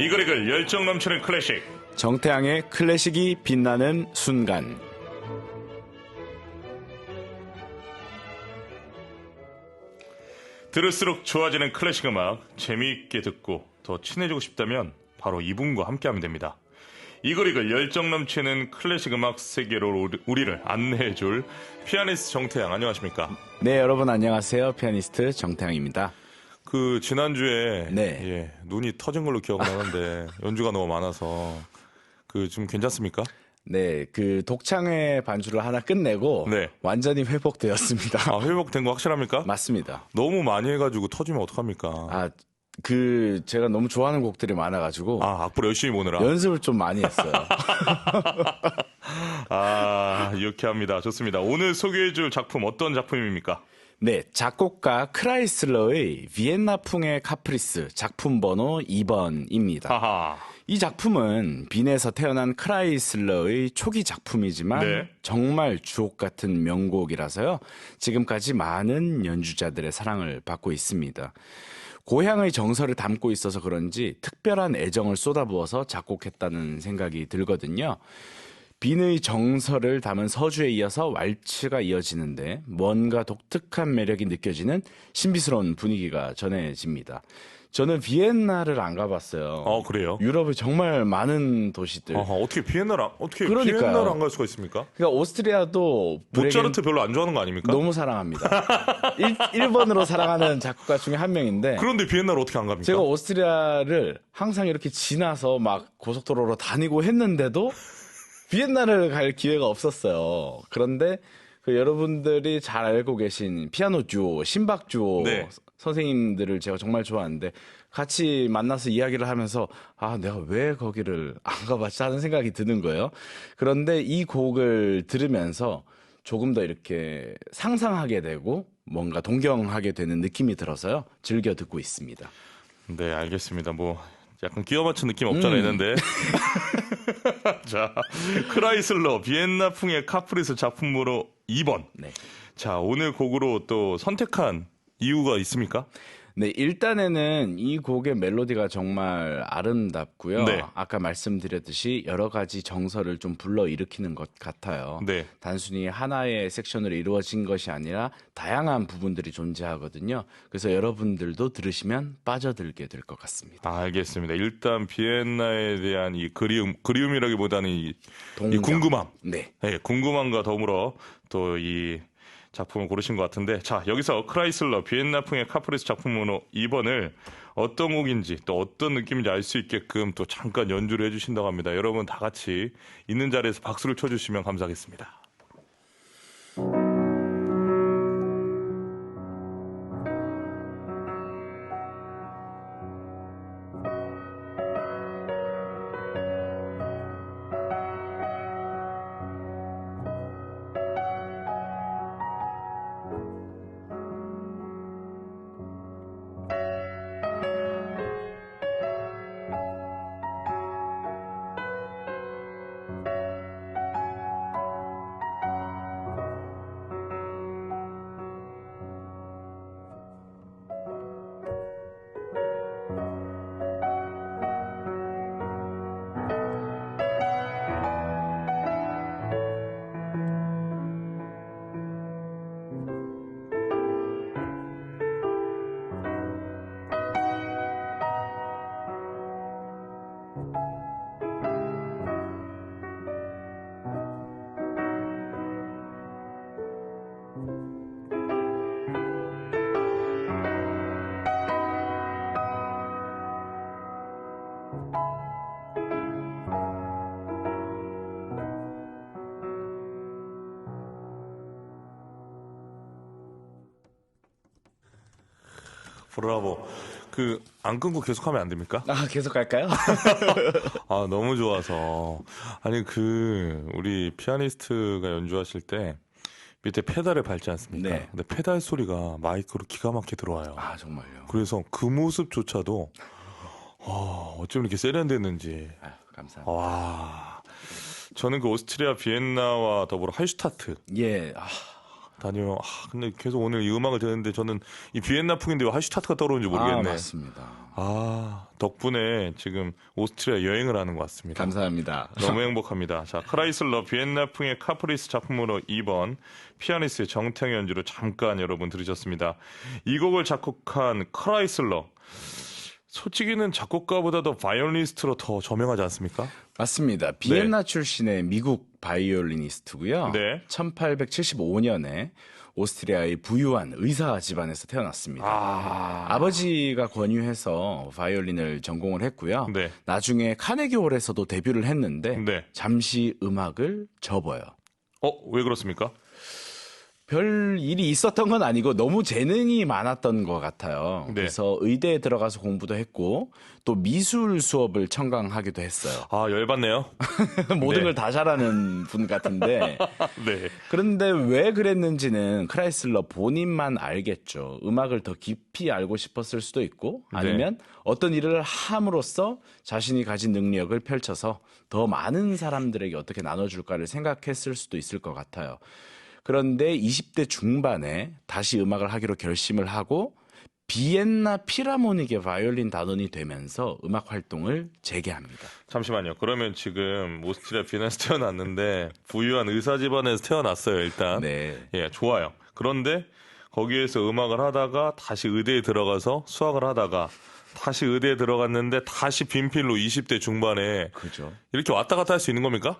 이글이글 열정 넘치는 클래식 정태양의 클래식이 빛나는 순간. 들을수록 좋아지는 클래식 음악 재미있게 듣고 더 친해지고 싶다면 바로 이분과 함께하면 됩니다. 이글이글 열정 넘치는 클래식 음악 세계로 우리- 우리를 안내해줄 피아니스트 정태양 안녕하십니까? 네, 여러분 안녕하세요. 피아니스트 정태양입니다. 그 지난주에 네. 예, 눈이 터진 걸로 기억나는데 연주가 너무 많아서 그 좀 괜찮습니까? 네, 그 독창회 반주를 하나 끝내고 네. 완전히 회복되었습니다. 아 회복된 거 확실합니까? 맞습니다. 너무 많이 해가지고 터지면 어떡합니까? 아, 그 제가 너무 좋아하는 곡들이 많아가지고 아 악보를 열심히 보느라 연습을 좀 많이 했어요. 아 유쾌합니다 좋습니다 오늘 소개해줄 작품 어떤 작품입니까? 네, 작곡가 크라이슬러의 비엔나풍의 카프리스 작품 번호 2번입니다. 하하 이 작품은 빈에서 태어난 크라이슬러의 초기 작품이지만 네. 정말 주옥 같은 명곡이라서요. 지금까지 많은 연주자들의 사랑을 받고 있습니다. 고향의 정서를 담고 있어서 그런지 특별한 애정을 쏟아부어서 작곡했다는 생각이 들거든요. 빈의 정서를 담은 서주에 이어서 왈츠가 이어지는데 뭔가 독특한 매력이 느껴지는 신비스러운 분위기가 전해집니다. 저는 비엔나를 안 가봤어요. 어 그래요? 유럽의 정말 많은 도시들. 아하, 어떻게 비엔나를 안- 어떻게 그러니까요. 비엔나를 안 갈 수가 있습니까? 그러니까 오스트리아도 모차르트 별로 안 좋아하는 거 아닙니까? 너무 사랑합니다. 1, 번으로 사랑하는 작곡가 중에 한 명인데 그런데 비엔나를 어떻게 안 갑니까? 제가 오스트리아를 항상 이렇게 지나서 막 고속도로로 다니고 했는데도 비엔나를 갈 기회가 없었어요. 그런데 그 여러분들이 잘 알고 계신 피아노 듀오, 신박 듀오 네. 선생님들을 제가 정말 좋아하는데 같이 만나서 이야기를 하면서 아, 내가 왜 거기를 안 가봤지 하는 생각이 드는 거예요. 그런데 이 곡을 들으면서 조금 더 이렇게 상상하게 되고 뭔가 동경하게 되는 느낌이 들어서요. 즐겨 듣고 있습니다. 네 알겠습니다. 뭐 약간 끼워 맞춘 느낌 없잖아 있는데 자 크라이슬러 비엔나풍의 카프리스 작품으로 2번 네. 자 오늘 곡으로 또 선택한 이유가 있습니까? 네, 일단에는 이 곡의 멜로디가 정말 아름답고요. 네. 아까 말씀드렸듯이 여러 가지 정서를 좀 불러일으키는 것 같아요. 네. 단순히 하나의 섹션으로 이루어진 것이 아니라 다양한 부분들이 존재하거든요. 그래서 여러분들도 들으시면 빠져들게 될 것 같습니다. 아, 알겠습니다. 일단 비엔나에 대한 이 그리움, 그리움이라기보다는 이, 이. 궁금함. 네. 네, 궁금함과 더불어 또이 작품을 고르신 것 같은데, 자, 여기서 크라이슬러 비엔나풍의 카프리스 작품으로 2번을 어떤 곡인지 또 어떤 느낌인지 알 수 있게끔 또 잠깐 연주를 해주신다고 합니다. 여러분 다 같이 있는 자리에서 박수를 쳐주시면 감사하겠습니다. 브라보. 그, 안 끊고 계속하면 안 됩니까? 아, 계속 갈까요? 아, 너무 좋아서. 아니, 그, 우리 피아니스트가 연주하실 때 밑에 페달을 밟지 않습니까? 네. 근데 페달 소리가 마이크로 기가 막히게 들어와요. 아, 정말요. 그래서 그 모습조차도, 아, 어쩜 이렇게 세련됐는지. 아, 감사합니다. 와. 저는 그 오스트리아 비엔나와 더불어 할슈타트. 예. 아, 다니요. 아, 근데 계속 오늘 이 음악을 듣는데 저는 이 비엔나풍인데 왜 하슈타트가 떠오르는지 아, 모르겠네. 맞습니다. 아, 덕분에 지금 오스트리아 여행을 하는 것 같습니다. 감사합니다. 너무 행복합니다. 자, 크라이슬러 비엔나풍의 카프리스 작품으로 2번 피아니스트의 정태영 연주로 잠깐 여러분 들으셨습니다. 이 곡을 작곡한 크라이슬러. 솔직히는 작곡가보다도 바이올리니스트로 더 저명하지 않습니까? 맞습니다. 비엔나 출신의 미국 바이올리니스트고요. 네. 1875년에 오스트리아의 부유한 의사 집안에서 태어났습니다. 아, 아버지가 권유해서 바이올린을 전공을 했고요. 네. 나중에 카네기홀에서도 데뷔를 했는데 네. 잠시 음악을 접어요. 어, 왜 그렇습니까? 별 일이 있었던 건 아니고 너무 재능이 많았던 것 같아요. 네. 그래서 의대에 들어가서 공부도 했고 또 미술 수업을 청강하기도 했어요. 아, 열받네요. 모든 네. 걸다 잘하는 분 같은데 네. 그런데 왜 그랬는지는 크라이슬러 본인만 알겠죠. 음악을 더 깊이 알고 싶었을 수도 있고 아니면 어떤 일을 함으로써 자신이 가진 능력을 펼쳐서 더 많은 사람들에게 어떻게 나눠줄까를 생각했을 수도 있을 것 같아요. 그런데 20대 중반에 다시 음악을 하기로 결심을 하고 비엔나 피라모닉의 바이올린 단원이 되면서 음악 활동을 재개합니다. 잠시만요. 그러면 지금 오스트리아 비엔나에서 태어났는데 부유한 의사 집안에서 태어났어요, 일단. 네. 예, 좋아요. 그런데 거기에서 음악을 하다가 다시 의대에 들어가서 수학을 하다가 다시 의대에 들어갔는데 다시 빈필로 20대 중반에 그죠. 이렇게 왔다 갔다 할 수 있는 겁니까?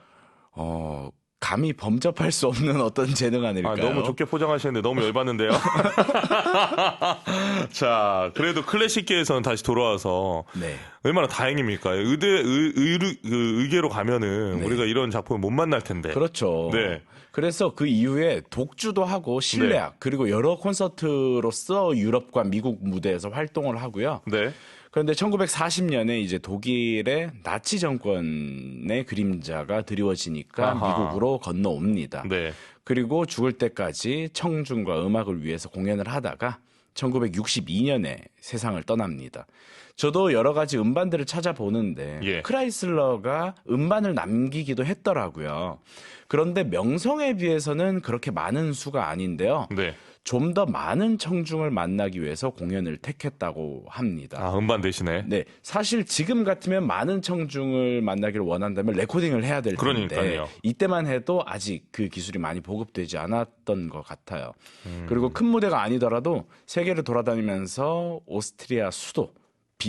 어, 감히 범접할 수 없는 어떤 재능 아, 아닐까요? 너무 좋게 포장하시는데 너무 열받는데요. 자, 그래도 클래식계에서는 다시 돌아와서 네. 얼마나 다행입니까? 의대 의, 의르, 그 의계로 가면은 네. 우리가 이런 작품을 못 만날 텐데. 그렇죠. 네. 그래서 그 이후에 독주도 하고 실내악 그리고 여러 콘서트로서 유럽과 미국 무대에서 활동을 하고요. 네. 그런데 1940년에 이제 독일의 나치 정권의 그림자가 드리워지니까 아하. 미국으로 건너옵니다. 네. 그리고 죽을 때까지 청중과 음악을 위해서 공연을 하다가 1962년에 세상을 떠납니다. 저도 여러 가지 음반들을 찾아보는데 예. 크라이슬러가 음반을 남기기도 했더라고요. 그런데 명성에 비해서는 그렇게 많은 수가 아닌데요. 네. 좀 더 많은 청중을 만나기 위해서 공연을 택했다고 합니다. 아, 음반 대신에. 네, 사실 지금 같으면 많은 청중을 만나기를 원한다면 레코딩을 해야 될 텐데 그러니까요. 이때만 해도 아직 그 기술이 많이 보급되지 않았던 것 같아요. 음. 그리고 큰 무대가 아니더라도 세계를 돌아다니면서 오스트리아 수도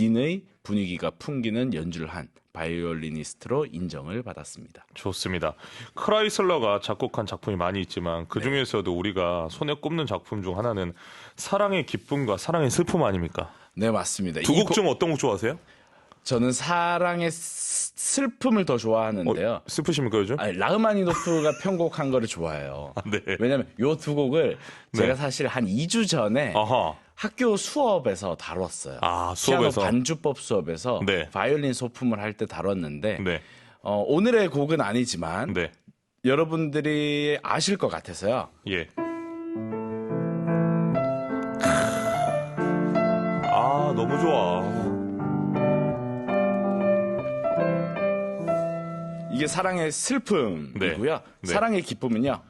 빈의 분위기가 풍기는 연주를 한 바이올리니스트로 인정을 받았습니다. 좋습니다. 크라이슬러가 작곡한 작품이 많이 있지만 그 중에서도 우리가 손에 꼽는 작품 중 하나는 사랑의 기쁨과 사랑의 슬픔 아닙니까? 네, 맞습니다. 두이곡 곡- 중 어떤 곡 좋아하세요? 저는 사랑의 스- 슬픔을 더 좋아하는데요. 어, 슬프십니까 요즘? 아니, 라흐마니노프가 편곡한 거를 좋아해요. 네. 왜냐면 요 두 곡을 제가 네. 사실 한 2주 전에 아하. 학교 수업에서 다뤘어요. 아, 피아노 수업에서. 반주법 수업에서 네. 바이올린 소품을 할 때 다뤘는데 네. 어, 오늘의 곡은 아니지만 네. 여러분들이 아실 것 같아서요. 예. 아, 너무 좋아. 이게 사랑의 슬픔이고요. 네. 사랑의 기쁨은요.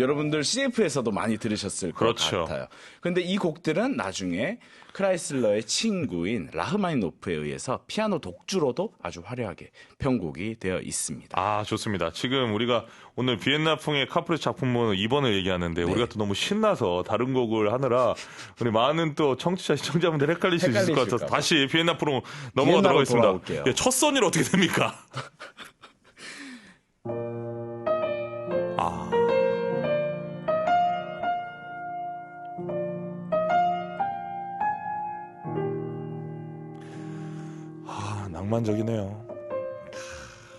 여러분들 CF에서도 많이 들으셨을 것 그렇죠. 같아요. 근데 이 곡들은 나중에 크라이슬러의 친구인 라흐마니노프에 의해서 피아노 독주로도 아주 화려하게 편곡이 되어 있습니다. 아, 좋습니다. 지금 우리가 오늘 비엔나풍의 카프레스 작품은 2번을 얘기하는데 네. 우리가 또 너무 신나서 다른 곡을 하느라 우리 많은 또 청취자 시청자분들 헷갈릴 수 있을 것 같아서 봐. 다시 비엔나풍으로 넘어가도록 하겠습니다. 예, 첫 선일 어떻게 됩니까? 아. 낭만적이네요.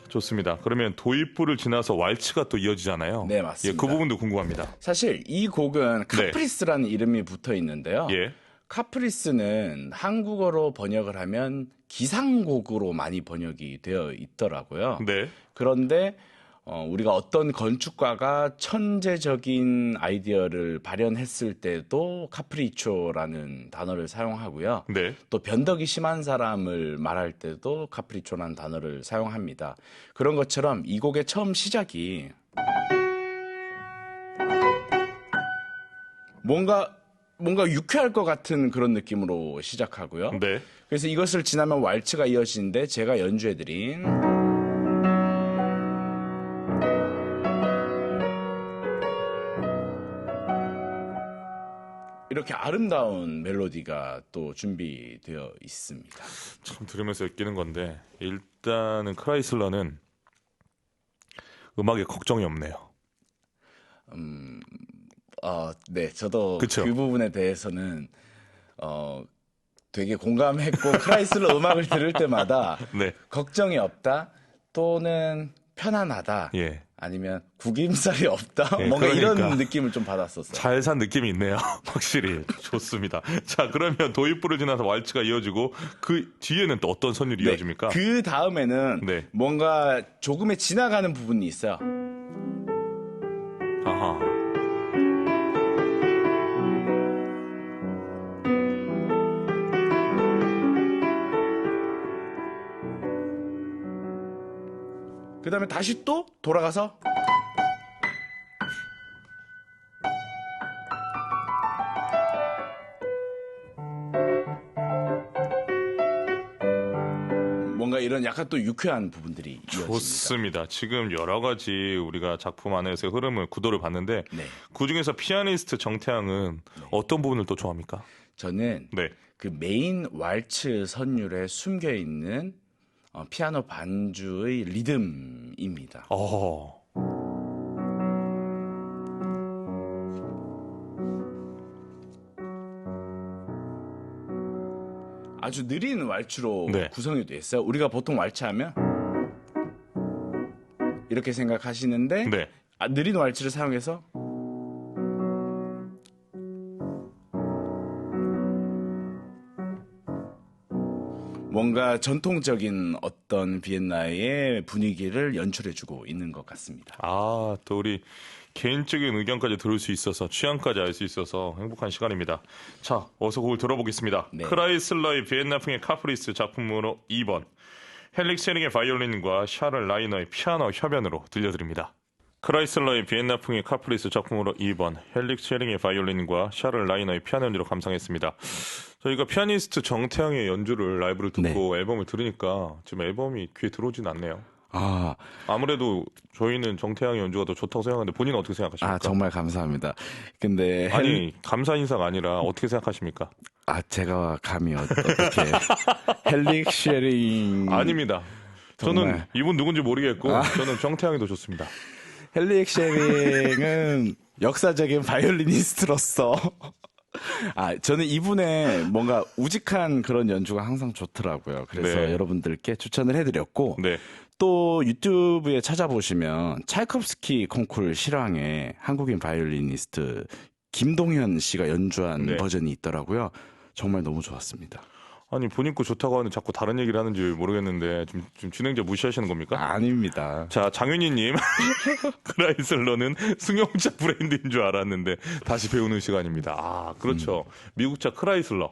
좋습니다. 그러면 도입부를 지나서 왈츠가 또 이어지잖아요. 네, 맞습니다. 예, 그 부분도 궁금합니다. 사실 이 곡은 카프리스라는 이름이 붙어 있는데요. 네. 예. 카프리스는 한국어로 번역을 하면 기상곡으로 많이 번역이 되어 있더라고요. 네. 그런데 어, 우리가 어떤 건축가가 천재적인 아이디어를 발현했을 때도 카프리초라는 단어를 사용하고요. 네. 또 변덕이 심한 사람을 말할 때도 카프리초라는 단어를 사용합니다. 그런 것처럼 이 곡의 처음 시작이 뭔가 뭔가 유쾌할 것 같은 그런 느낌으로 시작하고요. 네. 그래서 이것을 지나면 왈츠가 이어지는데 제가 연주해드린 이렇게 아름다운 멜로디가 또 준비되어 있습니다. 참 들으면서 느끼는 건데 일단은 크라이슬러는 음악에 걱정이 없네요. 어, 네, 저도 그쵸? 그 부분에 대해서는 어, 되게 공감했고 크라이슬러 음악을 들을 때마다 네. 걱정이 없다 또는 편안하다 예. 아니면 구김살이 없다 예, 뭔가 그러니까. 이런 느낌을 좀 받았었어요. 잘 산 느낌이 있네요. 확실히 좋습니다. 자 그러면 도입부를 지나서 왈츠가 이어지고 그 뒤에는 또 어떤 선율이 네, 이어집니까? 그 다음에는 네. 뭔가 조금의 지나가는 부분이 있어요. 아하. 그 다음에 다시 또 돌아가서 뭔가 이런 약간 또 유쾌한 부분들이 이어집니다. 좋습니다. 지금 여러 가지 우리가 작품 안에서의 흐름을 구도를 봤는데 네. 그 중에서 피아니스트 정태양은 어떤 부분을 또 좋아합니까? 저는 네. 그 메인 왈츠 선율에 숨겨 있는 어, 피아노 반주의 리듬입니다. 어. 아주 느린 왈츠로 네. 구성이 돼 있어요. 우리가 보통 왈츠 하면 이렇게 생각하시는데 네. 아, 느린 왈츠를 사용해서 뭔가 전통적인 어떤 비엔나의 분위기를 연출해주고 있는 것 같습니다. 아, 또 우리 개인적인 의견까지 들을 수 있어서 취향까지 알 수 있어서 행복한 시간입니다. 자, 어서 곡을 들어보겠습니다. 네. 크라이슬러의 비엔나풍의 카프리스 작품으로 2번 헬릭 세링의 바이올린과 샤를 라이너의 피아노 협연으로 들려드립니다. 크라이슬러의 비엔나풍의 카프리스 작품으로 2번 헬릭 쉐링의 바이올린과 샤를 라이너의 피아노 연주로 감상했습니다. 저희가 피아니스트 정태양의 연주를 라이브를 듣고 네. 앨범을 들으니까 지금 앨범이 귀에 들어오진 않네요. 아, 아무래도 저희는 정태양의 연주가 더 좋다고 생각하는데 본인은 어떻게 생각하십니까? 아 정말 감사합니다. 근데 헬- 아니 감사 인사가 아니라 어떻게 생각하십니까? 아 제가 감히 어- 어떻게 헬릭 쉐링 아닙니다. 저는 정말. 이분 누군지 모르겠고 저는 정태양이 더 좋습니다. 헬릭 쉐링은 역사적인 바이올리니스트로서 아 저는 이분의 뭔가 우직한 그런 연주가 항상 좋더라고요. 그래서 네. 여러분들께 추천을 해드렸고 네, 또 유튜브에 찾아보시면 차이콥스키 콩쿨 실황에 한국인 바이올리니스트 김동현 씨가 연주한 네. 버전이 있더라고요. 정말 너무 좋았습니다. 아니 본인 거 좋다고 하는데 자꾸 다른 얘기를 하는지 모르겠는데 좀, 좀 진행자 무시하시는 겁니까? 아닙니다. 자 장윤희님 크라이슬러는 승용차 브랜드인 줄 알았는데 다시 배우는 시간입니다. 아 그렇죠. 음. 미국차 크라이슬러.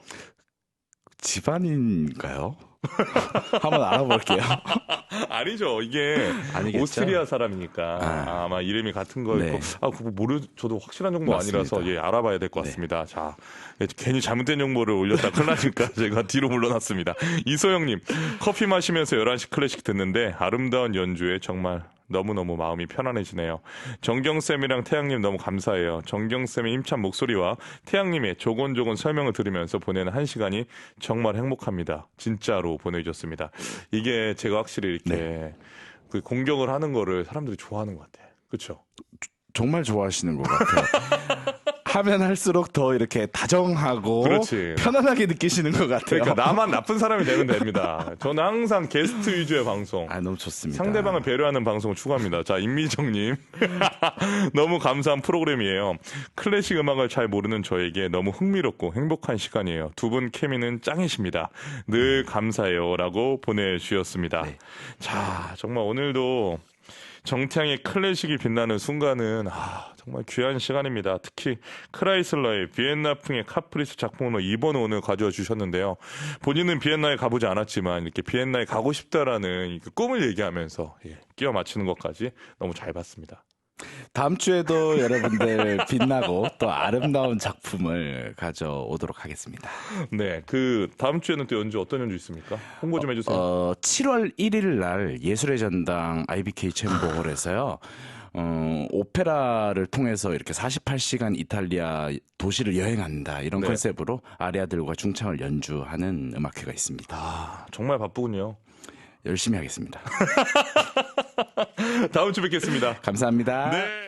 집안인가요? 한번 알아볼게요. 아니죠. 이게 아니겠죠? 오스트리아 사람이니까 아. 아. 마 이름이 같은 거였고 네. 아 그거 모르 저도 확실한 정보 맞습니다. 아니라서 예 알아봐야 될것 네. 같습니다. 자 예, 괜히 잘못된 정보를 올렸다 큰일 나니까 제가 뒤로 물러났습니다. 이소영님 커피 마시면서 11시 클래식 듣는데 아름다운 연주에 정말 너무너무 마음이 편안해지네요. 정경쌤이랑 태양님 너무 감사해요. 정경쌤의 힘찬 목소리와 태양님의 조곤조곤 설명을 들으면서 보내는 한 시간이 정말 행복합니다. 진짜로 보내주셨습니다. 이게 제가 확실히 이렇게 네. 그 공격을 하는 거를 사람들이 좋아하는 것 같아요. 그렇죠? 정말 좋아하시는 것 같아요. 하면 할수록 더 이렇게 다정하고 그렇지. 편안하게 느끼시는 것 같아요. 그러니까 나만 나쁜 사람이 되면 됩니다. 저는 항상 게스트 위주의 방송. 아 너무 좋습니다. 상대방을 배려하는 방송을 추구합니다. 자, 임미정님. 너무 감사한 프로그램이에요. 클래식 음악을 잘 모르는 저에게 너무 흥미롭고 행복한 시간이에요. 두 분 케미는 짱이십니다. 늘 감사해요. 라고 보내주셨습니다. 네. 자, 정말 오늘도 정태양의 클래식이 빛나는 순간은 아, 정말 귀한 시간입니다. 특히 크라이슬러의 비엔나풍의 카프리스 작품으로 2번 오늘 가져와 주셨는데요. 본인은 비엔나에 가보지 않았지만 이렇게 비엔나에 가고 싶다라는 그 꿈을 얘기하면서 예, 끼워 맞추는 것까지 너무 잘 봤습니다. 다음 주에도 여러분들 빛나고 또 아름다운 작품을 가져오도록 하겠습니다. 네, 그 다음 주에는 또 연주 어떤 연주 있습니까? 홍보 좀 해주세요. 어, 7월 1일 날 예술의 전당 IBK 챔버홀에서요. 어, 오페라를 통해서 이렇게 48시간 이탈리아 도시를 여행한다 이런 네. 컨셉으로 아리아들과 중창을 연주하는 음악회가 있습니다. 아, 정말 바쁘군요. 열심히 하겠습니다. 다음 주 뵙겠습니다. 감사합니다. 네.